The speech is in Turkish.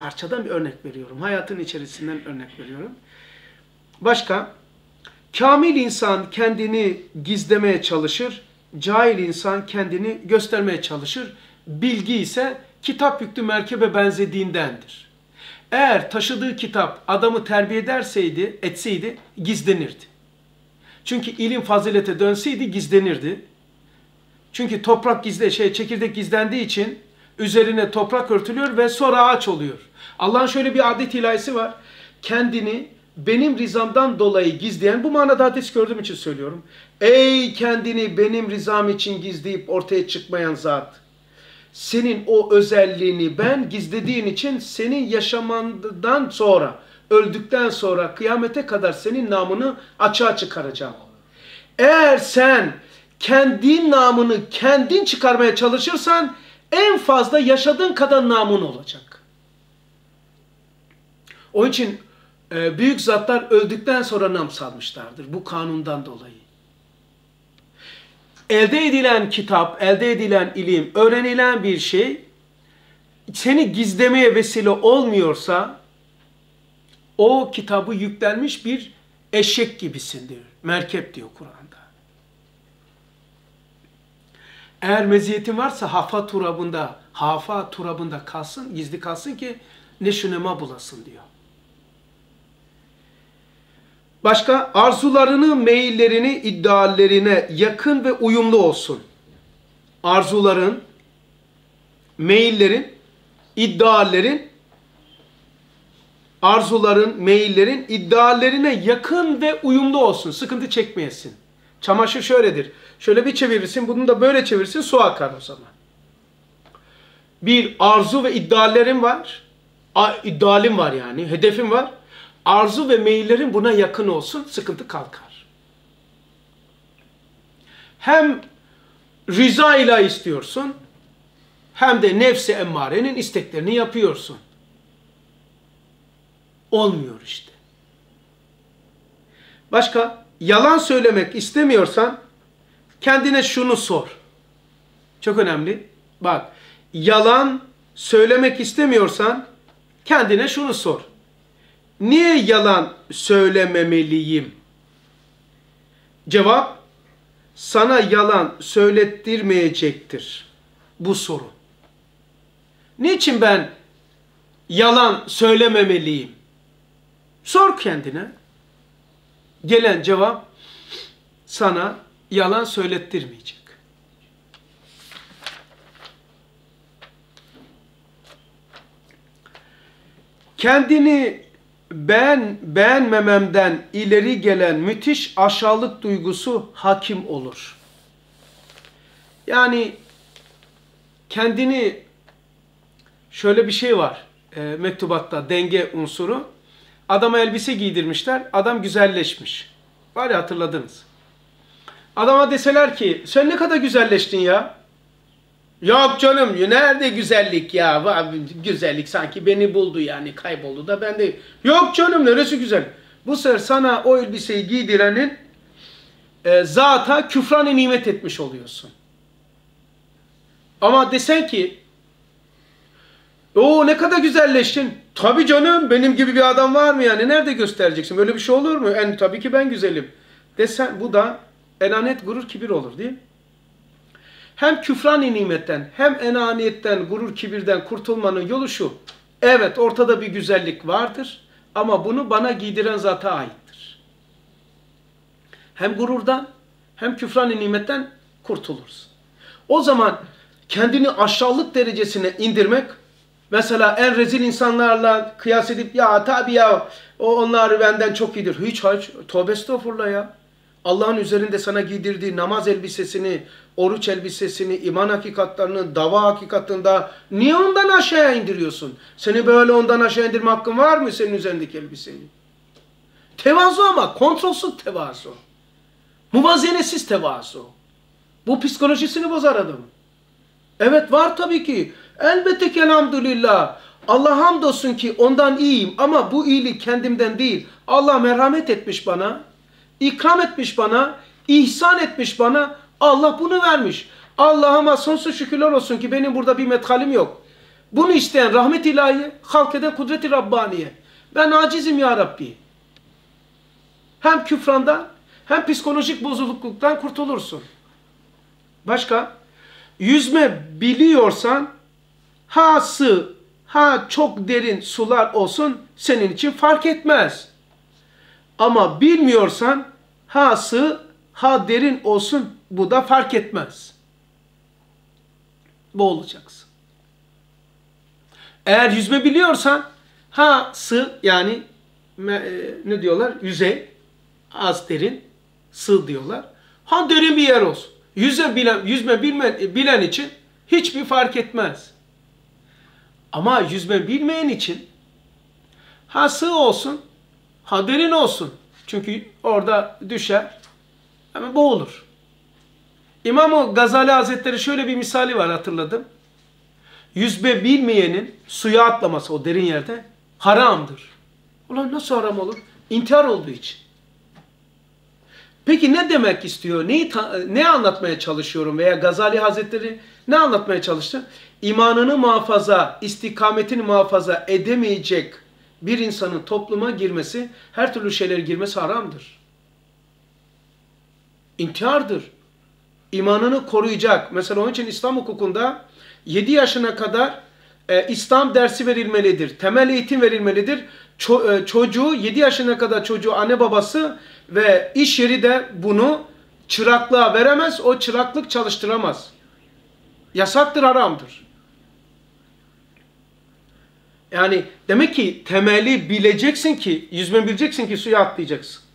parçadan bir örnek veriyorum. Hayatın içerisinden örnek veriyorum. Başka? Kamil insan kendini gizlemeye çalışır. Cahil insan kendini göstermeye çalışır. Bilgi ise kitap yüklü merkebe benzediğindendir. Eğer taşıdığı kitap adamı terbiye ederseydi, etseydi gizlenirdi. Çünkü ilim fazilete dönseydi gizlenirdi. Çünkü toprak gizle şey çekirdek gizlendiği için üzerine toprak örtülüyor ve sonra ağaç oluyor. Allah'ın şöyle bir adet ilahisi var. Kendini benim rizamdan dolayı gizleyen, bu manada hadis gördüğüm için söylüyorum. Ey kendini benim rizam için gizleyip ortaya çıkmayan zat. Senin o özelliğini ben gizlediğin için senin yaşamandan sonra, öldükten sonra kıyamete kadar senin namını açığa çıkaracağım. Eğer sen kendi namını kendin çıkarmaya çalışırsan en fazla yaşadığın kadar namın olacak. Onun için e, büyük zatlar öldükten sonra nam salmışlardır bu kanundan dolayı. Elde edilen kitap, elde edilen ilim, öğrenilen bir şey seni gizlemeye vesile olmuyorsa o kitabı yüklenmiş bir eşek gibisindir. Merkep diyor Kur'an'da. Eğer meziyetin varsa hafa turabında, hafa turabında kalsın, gizli kalsın ki neşünema bulasın diyor. Başka arzularını, meyillerini, ideallerine yakın ve uyumlu olsun. Arzuların, meyillerin, ideallerin, arzuların, meyillerin, ideallerine yakın ve uyumlu olsun. Sıkıntı çekmeyesin. Çamaşır şöyledir. Şöyle bir çevirirsin, bunu da böyle çevirirsin, su akar o zaman. Bir arzu ve ideallerin var. İdealim var yani, hedefim var arzu ve meyillerin buna yakın olsun, sıkıntı kalkar. Hem rıza ile istiyorsun, hem de nefsi emmarenin isteklerini yapıyorsun. Olmuyor işte. Başka, yalan söylemek istemiyorsan, kendine şunu sor. Çok önemli. Bak, yalan söylemek istemiyorsan, kendine şunu sor. Niye yalan söylememeliyim? Cevap, sana yalan söylettirmeyecektir bu soru. Niçin ben yalan söylememeliyim? Sor kendine. Gelen cevap sana yalan söylettirmeyecek. Kendini ben beğenmememden ileri gelen müthiş aşağılık duygusu hakim olur. Yani kendini şöyle bir şey var e, mektubatta denge unsuru. Adama elbise giydirmişler. Adam güzelleşmiş. Var ya hatırladınız. Adama deseler ki sen ne kadar güzelleştin ya. Yok canım nerede güzellik ya? Güzellik sanki beni buldu yani kayboldu da ben de. Yok canım neresi güzel? Bu sefer sana o elbiseyi giydirenin e, zata küfran nimet etmiş oluyorsun. Ama desen ki o ne kadar güzelleştin. Tabii canım benim gibi bir adam var mı yani? Nerede göstereceksin? Böyle bir şey olur mu? En tabii ki ben güzelim. Desen bu da enanet gurur kibir olur değil mi? hem küfran nimetten hem enaniyetten, gurur, kibirden kurtulmanın yolu şu. Evet ortada bir güzellik vardır ama bunu bana giydiren zata aittir. Hem gururdan hem küfran nimetten kurtuluruz. O zaman kendini aşağılık derecesine indirmek, mesela en rezil insanlarla kıyas edip ya tabi ya o onlar benden çok iyidir. Hiç hiç tövbe estağfurullah ya. Allah'ın üzerinde sana giydirdiği namaz elbisesini, oruç elbisesini, iman hakikatlarını, dava hakikatında niye ondan aşağıya indiriyorsun? Seni böyle ondan aşağı indirme hakkın var mı senin üzerindeki elbiseyi? Tevazu ama kontrolsüz tevazu. Muvazenesiz tevazu. Bu psikolojisini bozar adamın. Evet var tabii ki. Elbette ki elhamdülillah. Allah hamdolsun ki ondan iyiyim ama bu iyilik kendimden değil. Allah merhamet etmiş bana ikram etmiş bana, ihsan etmiş bana. Allah bunu vermiş. Allah'ıma sonsuz şükürler olsun ki benim burada bir methalim yok. Bunu isteyen rahmet ilahi, halk eden kudret-i Rabbaniye. Ben acizim ya Rabbi. Hem küfrandan hem psikolojik bozukluktan kurtulursun. Başka? Yüzme biliyorsan ha sığ, ha çok derin sular olsun senin için fark etmez. Ama bilmiyorsan ha sığ, ha derin olsun bu da fark etmez. Boğulacaksın. Eğer yüzme biliyorsan ha sığ yani e, ne diyorlar? Yüzey az derin sığ diyorlar. Ha derin bir yer olsun. Yüzme bilen, yüzme bilme, bilen için hiçbir fark etmez. Ama yüzme bilmeyen için ha sığ olsun ha derin olsun. Çünkü orada düşer ama boğulur. İmam-ı Gazali Hazretleri şöyle bir misali var hatırladım. Yüzme bilmeyenin suya atlaması o derin yerde haramdır. Ulan nasıl haram olur? İntihar olduğu için. Peki ne demek istiyor? Neyi ne anlatmaya çalışıyorum veya Gazali Hazretleri ne anlatmaya çalıştı? İmanını muhafaza, istikametini muhafaza edemeyecek bir insanın topluma girmesi, her türlü şeylere girmesi haramdır. İntihardır. İmanını koruyacak. Mesela onun için İslam hukukunda 7 yaşına kadar e, İslam dersi verilmelidir. Temel eğitim verilmelidir. Ço e, çocuğu 7 yaşına kadar çocuğu anne babası ve iş yeri de bunu çıraklığa veremez. O çıraklık çalıştıramaz. Yasaktır, haramdır. Yani demek ki temeli bileceksin ki, yüzme bileceksin ki suya atlayacaksın.